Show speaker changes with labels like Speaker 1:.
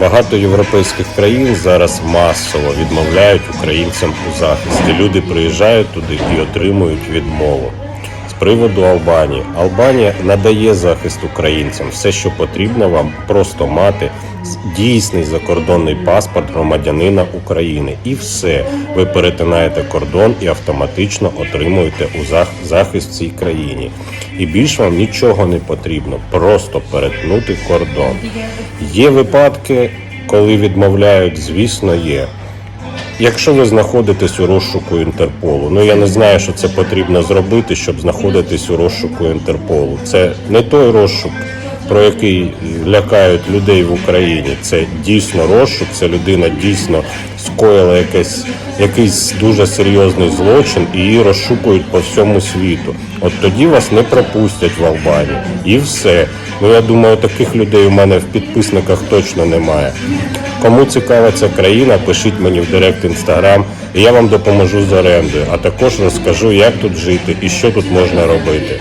Speaker 1: Багато європейських країн зараз масово відмовляють українцям у захисті. Люди приїжджають туди і отримують відмову. Приводу Албанії. Албанія надає захист українцям. Все, що потрібно вам, просто мати дійсний закордонний паспорт громадянина України. І все. Ви перетинаєте кордон і автоматично отримуєте у зах- захист в цій країні. І більш вам нічого не потрібно, просто перетнути кордон. Є випадки, коли відмовляють, звісно, є. Якщо ви знаходитесь у розшуку Інтерполу, ну я не знаю, що це потрібно зробити, щоб знаходитись у розшуку Інтерполу. Це не той розшук, про який лякають людей в Україні. Це дійсно розшук, це людина дійсно скоїла якесь, якийсь дуже серйозний злочин і її розшукують по всьому світу. От тоді вас не пропустять в Албанію. І все. Ну я думаю, таких людей у мене в підписниках точно немає. Кому цікава ця країна, пишіть мені в директ інстаграм, і я вам допоможу з орендою, а також розкажу, як тут жити і що тут можна робити.